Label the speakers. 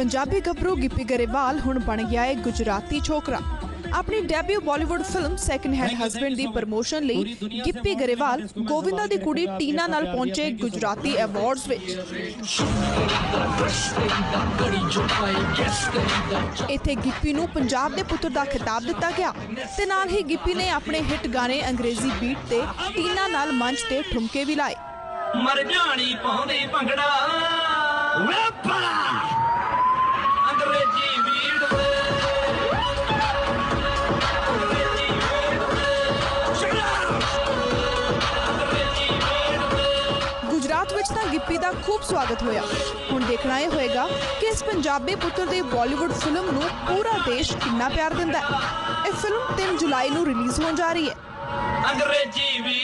Speaker 1: ਪੰਜਾਬੀ ਗੱਭਰੂ ਗਿੱਪੀ ਗਰੇਵਾਲ ਹੁਣ ਬਣ ਗਿਆ ਹੈ ਗੁਜਰਾਤੀ ਛੋਕਰਾ। ਆਪਣੀ debut Bollywood film second hand husband ਦੀ ਪ੍ਰਮੋਸ਼ਨ ਲਈ ਗਿੱਪੀ ਗਰੇਵਾਲ ਗੋਵਿੰਦਾ ਦੀ ਕੁੜੀ ਟੀਨਾ ਨਾਲ ਪਹੁੰਚੇ ਗੁਜਰਾਤੀ ਅਵਾਰਡਸ ਵਿੱਚ। ਇੱਥੇ ਗਿੱਪੀ ਨੂੰ ਪੰਜਾਬ ਦੇ ਪੁੱਤਰ ਦਾ ਖਿਤਾਬ ਦਿੱਤਾ ਗਿਆ ਤੇ ਨਾਲ ਹੀ ਗਿੱਪੀ ਨੇ ਆਪਣੇ ਹਿੱਟ ਗਾਣੇ ਅੰਗਰੇਜ਼ੀ ਬੀਟ ਤੇ ਟੀਨਾ ਨਾਲ ਮੰਚ ਤੇ ਠੁਮਕੇ ਵੀ ਲਾਏ।
Speaker 2: ਮਰ ਜਾਣੀ ਪਾਉਂਦੇ ਭੰਗੜਾ।
Speaker 1: ਵਿੱਚ ਤਾਂ ਗਿੱਪੀ ਦਾ ਖੂਬ ਸਵਾਗਤ ਹੋਇਆ। ਹੁਣ ਦੇਖਣਾ ਇਹ ਹੋਏਗਾ ਕਿ ਇਸ ਪੰਜਾਬੀ ਪੁੱਤਰ ਦੇ ਬਾਲੀਵੁੱਡ ਫਿਲਮ ਨੂੰ ਪੂਰਾ ਦੇਸ਼ ਕਿੰਨਾ ਪਿਆਰ ਦਿੰਦਾ ਹੈ। ਇਹ ਫਿਲਮ 3 ਜੁਲਾਈ ਨੂੰ ਰਿਲੀਜ਼ ਹੋਣ ਜਾ ਰਹੀ ਹੈ।
Speaker 2: ਅੰਗਰੇਜ਼ੀ ਵੀੜ